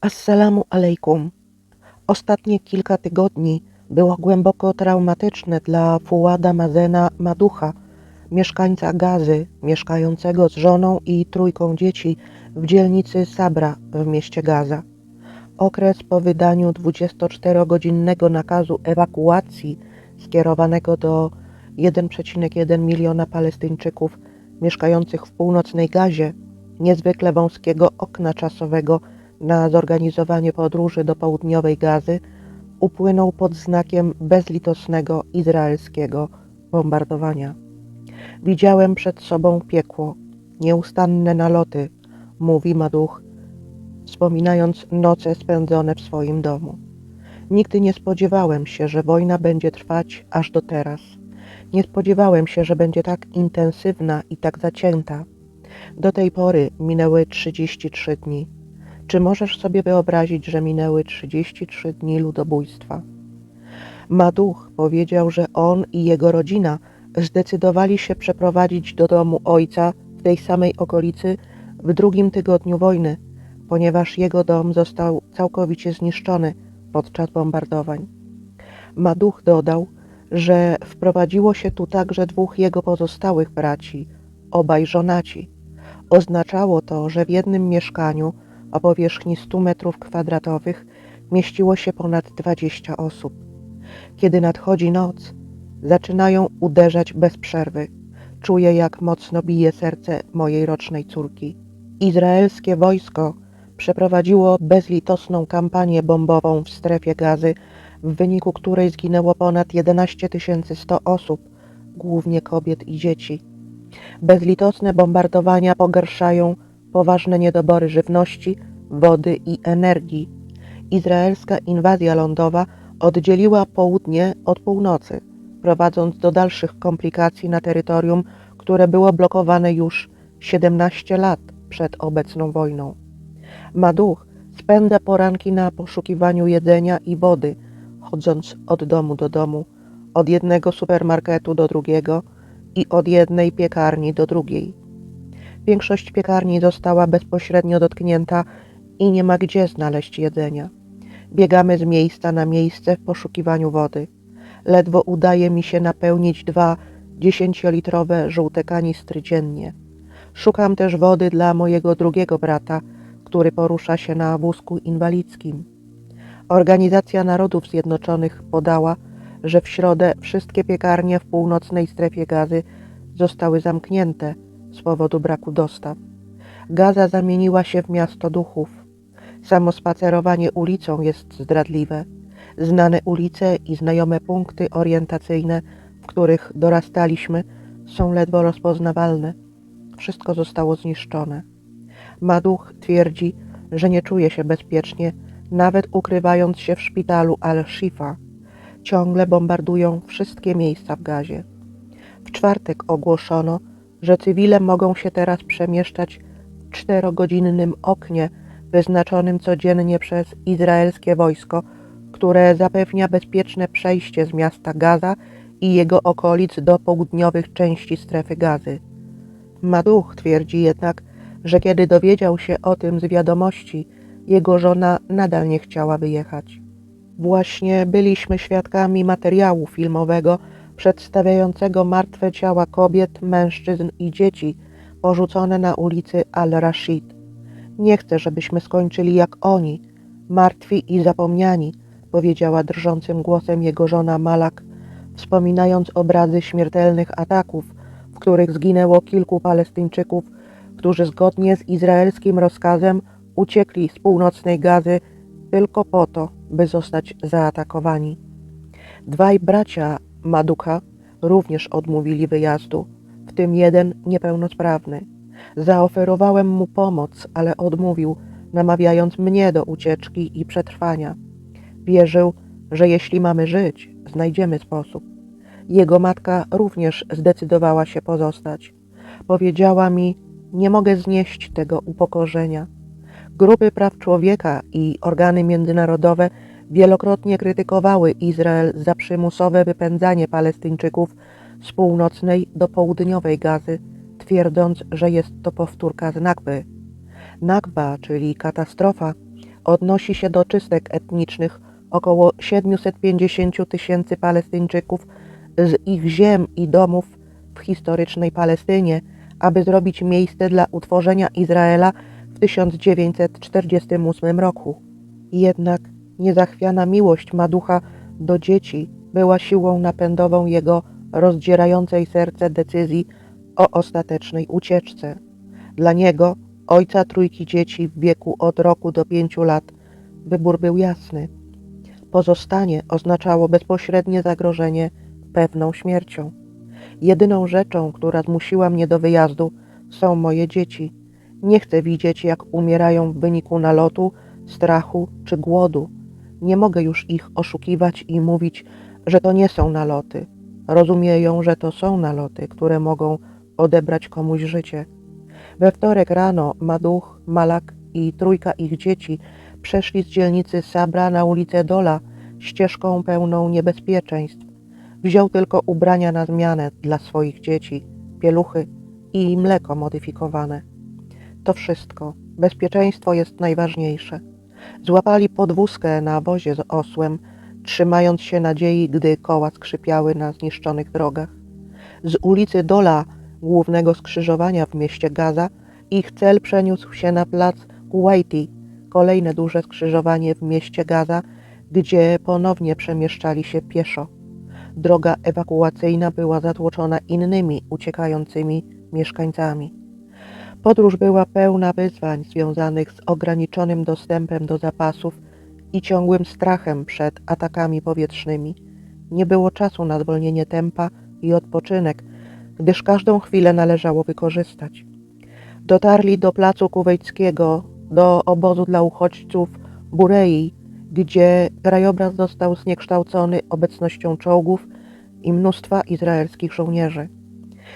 Assalamu alaikum. Ostatnie kilka tygodni było głęboko traumatyczne dla Fuada Mazena Maducha, mieszkańca Gazy, mieszkającego z żoną i trójką dzieci w dzielnicy Sabra w mieście Gaza. Okres po wydaniu 24-godzinnego nakazu ewakuacji skierowanego do 1,1 miliona Palestyńczyków mieszkających w północnej Gazie, niezwykle wąskiego okna czasowego na zorganizowanie podróży do południowej Gazy, upłynął pod znakiem bezlitosnego izraelskiego bombardowania. Widziałem przed sobą piekło, nieustanne naloty, mówi Maduch, wspominając noce spędzone w swoim domu. Nigdy nie spodziewałem się, że wojna będzie trwać aż do teraz. Nie spodziewałem się, że będzie tak intensywna i tak zacięta. Do tej pory minęły 33 dni. Czy możesz sobie wyobrazić, że minęły 33 dni ludobójstwa? Maduch powiedział, że on i jego rodzina zdecydowali się przeprowadzić do domu ojca w tej samej okolicy w drugim tygodniu wojny, ponieważ jego dom został całkowicie zniszczony podczas bombardowań. Maduch dodał, że wprowadziło się tu także dwóch jego pozostałych braci, obaj żonaci. Oznaczało to, że w jednym mieszkaniu o powierzchni 100 metrów kwadratowych mieściło się ponad 20 osób. Kiedy nadchodzi noc, zaczynają uderzać bez przerwy. Czuję, jak mocno bije serce mojej rocznej córki. Izraelskie wojsko przeprowadziło bezlitosną kampanię bombową w strefie gazy, w wyniku której zginęło ponad 11 100 osób, głównie kobiet i dzieci. Bezlitosne bombardowania pogarszają poważne niedobory żywności, wody i energii. Izraelska inwazja lądowa oddzieliła południe od północy, prowadząc do dalszych komplikacji na terytorium, które było blokowane już 17 lat przed obecną wojną. Maduch spędza poranki na poszukiwaniu jedzenia i wody, chodząc od domu do domu, od jednego supermarketu do drugiego i od jednej piekarni do drugiej. Większość piekarni została bezpośrednio dotknięta i nie ma gdzie znaleźć jedzenia. Biegamy z miejsca na miejsce w poszukiwaniu wody. Ledwo udaje mi się napełnić dwa dziesięciolitrowe żółte kanistry dziennie. Szukam też wody dla mojego drugiego brata, który porusza się na wózku inwalidzkim. Organizacja Narodów Zjednoczonych podała, że w środę wszystkie piekarnie w północnej strefie gazy zostały zamknięte z powodu braku dostaw. Gaza zamieniła się w miasto duchów. Samo spacerowanie ulicą jest zdradliwe. Znane ulice i znajome punkty orientacyjne, w których dorastaliśmy, są ledwo rozpoznawalne. Wszystko zostało zniszczone. Maduch twierdzi, że nie czuje się bezpiecznie, nawet ukrywając się w szpitalu Al-Shifa. Ciągle bombardują wszystkie miejsca w gazie. W czwartek ogłoszono, że cywile mogą się teraz przemieszczać w czterogodzinnym oknie wyznaczonym codziennie przez izraelskie wojsko, które zapewnia bezpieczne przejście z miasta Gaza i jego okolic do południowych części strefy gazy. Maduch twierdzi jednak, że kiedy dowiedział się o tym z wiadomości, jego żona nadal nie chciała wyjechać. Właśnie byliśmy świadkami materiału filmowego przedstawiającego martwe ciała kobiet, mężczyzn i dzieci porzucone na ulicy Al-Rashid. Nie chcę, żebyśmy skończyli jak oni, martwi i zapomniani, powiedziała drżącym głosem jego żona Malak, wspominając obrazy śmiertelnych ataków, w których zginęło kilku Palestyńczyków, którzy zgodnie z izraelskim rozkazem uciekli z północnej Gazy tylko po to, by zostać zaatakowani. Dwaj bracia Maduka również odmówili wyjazdu, w tym jeden niepełnosprawny. Zaoferowałem mu pomoc, ale odmówił, namawiając mnie do ucieczki i przetrwania. Wierzył, że jeśli mamy żyć, znajdziemy sposób. Jego matka również zdecydowała się pozostać. Powiedziała mi, nie mogę znieść tego upokorzenia. Grupy praw człowieka i organy międzynarodowe wielokrotnie krytykowały Izrael za przymusowe wypędzanie Palestyńczyków z północnej do południowej Gazy, twierdząc, że jest to powtórka z Nakby. Nakba, czyli katastrofa, odnosi się do czystek etnicznych około 750 tysięcy Palestyńczyków z ich ziem i domów w historycznej Palestynie, aby zrobić miejsce dla utworzenia Izraela w 1948 roku. Jednak niezachwiana miłość Maducha do dzieci była siłą napędową jego rozdzierającej serce decyzji o ostatecznej ucieczce. Dla niego, ojca trójki dzieci w wieku od roku do pięciu lat, wybór był jasny. Pozostanie oznaczało bezpośrednie zagrożenie pewną śmiercią. Jedyną rzeczą, która zmusiła mnie do wyjazdu, są moje dzieci. Nie chcę widzieć, jak umierają w wyniku nalotu, strachu czy głodu. Nie mogę już ich oszukiwać i mówić, że to nie są naloty. Rozumieją, że to są naloty, które mogą odebrać komuś życie. We wtorek rano Maduch, Malak i trójka ich dzieci przeszli z dzielnicy Sabra na ulicę Dola ścieżką pełną niebezpieczeństw. Wziął tylko ubrania na zmianę dla swoich dzieci, pieluchy i mleko modyfikowane. To wszystko. Bezpieczeństwo jest najważniejsze. Złapali podwózkę na wozie z osłem, trzymając się nadziei, gdy koła skrzypiały na zniszczonych drogach. Z ulicy Dola, głównego skrzyżowania w mieście Gaza, ich cel przeniósł się na plac Kuwaiti, kolejne duże skrzyżowanie w mieście Gaza, gdzie ponownie przemieszczali się pieszo. Droga ewakuacyjna była zatłoczona innymi uciekającymi mieszkańcami. Podróż była pełna wyzwań związanych z ograniczonym dostępem do zapasów i ciągłym strachem przed atakami powietrznymi. Nie było czasu na zwolnienie tempa i odpoczynek, gdyż każdą chwilę należało wykorzystać. Dotarli do placu kuwejskiego, do obozu dla uchodźców Burei, gdzie krajobraz został zniekształcony obecnością czołgów i mnóstwa izraelskich żołnierzy.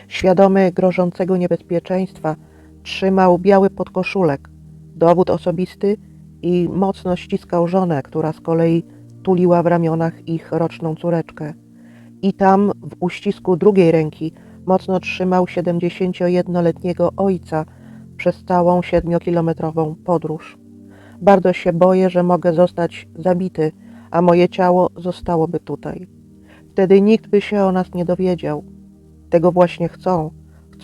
Świadomy grożącego niebezpieczeństwa, trzymał biały podkoszulek, dowód osobisty i mocno ściskał żonę, która z kolei tuliła w ramionach ich roczną córeczkę. I tam, w uścisku drugiej ręki, mocno trzymał 71-letniego ojca przez całą siedmiokilometrową podróż. Bardzo się boję, że mogę zostać zabity, a moje ciało zostałoby tutaj. Wtedy nikt by się o nas nie dowiedział. Tego właśnie chcą.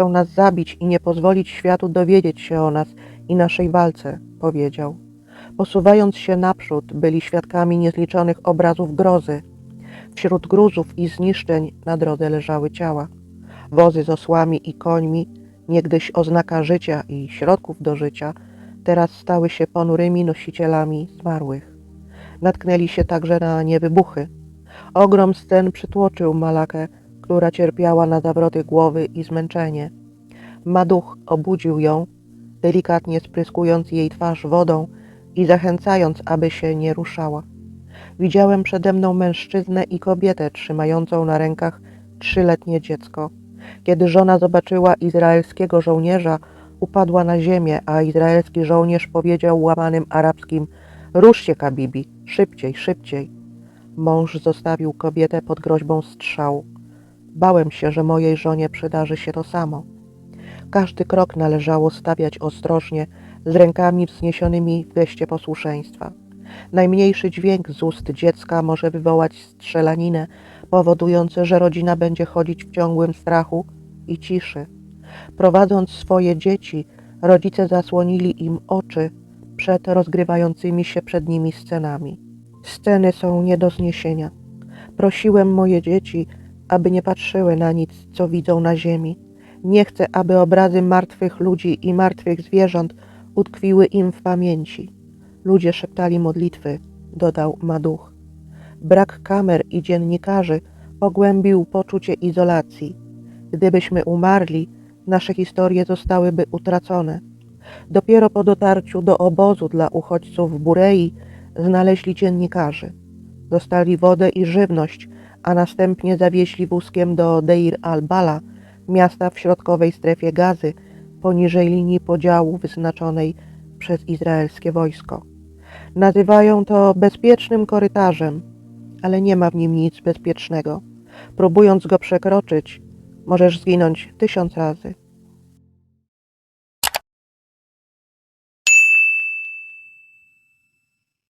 Chcą nas zabić i nie pozwolić światu dowiedzieć się o nas i naszej walce, powiedział. Posuwając się naprzód, byli świadkami niezliczonych obrazów grozy. Wśród gruzów i zniszczeń na drodze leżały ciała. Wozy z osłami i końmi, niegdyś oznaka życia i środków do życia, teraz stały się ponurymi nosicielami zmarłych. Natknęli się także na niewybuchy. Ogrom scen przytłoczył Malakę, która cierpiała na zawroty głowy i zmęczenie. Maduch obudził ją, delikatnie spryskując jej twarz wodą i zachęcając, aby się nie ruszała. Widziałem przede mną mężczyznę i kobietę trzymającą na rękach trzyletnie dziecko. Kiedy żona zobaczyła izraelskiego żołnierza, upadła na ziemię, a izraelski żołnierz powiedział łamanym arabskim: Rusz się, Kabibi, szybciej, szybciej. Mąż zostawił kobietę pod groźbą strzału. Bałem się, że mojej żonie przydarzy się to samo. Każdy krok należało stawiać ostrożnie, z rękami wzniesionymi w geście posłuszeństwa. Najmniejszy dźwięk z ust dziecka może wywołać strzelaninę, powodujące, że rodzina będzie chodzić w ciągłym strachu i ciszy. Prowadząc swoje dzieci, rodzice zasłonili im oczy przed rozgrywającymi się przed nimi scenami. Sceny są nie do zniesienia. Prosiłem moje dzieci, aby nie patrzyły na nic, co widzą na ziemi. Nie chcę, aby obrazy martwych ludzi i martwych zwierząt utkwiły im w pamięci. Ludzie szeptali modlitwy, dodał Maduch. Brak kamer i dziennikarzy pogłębił poczucie izolacji. Gdybyśmy umarli, nasze historie zostałyby utracone. Dopiero po dotarciu do obozu dla uchodźców w Burei znaleźli dziennikarzy. Dostali wodę i żywność, a następnie zawieźli wózkiem do Deir al-Bala, miasta w środkowej strefie gazy, poniżej linii podziału wyznaczonej przez izraelskie wojsko. Nazywają to bezpiecznym korytarzem, ale nie ma w nim nic bezpiecznego. Próbując go przekroczyć, możesz zginąć tysiąc razy.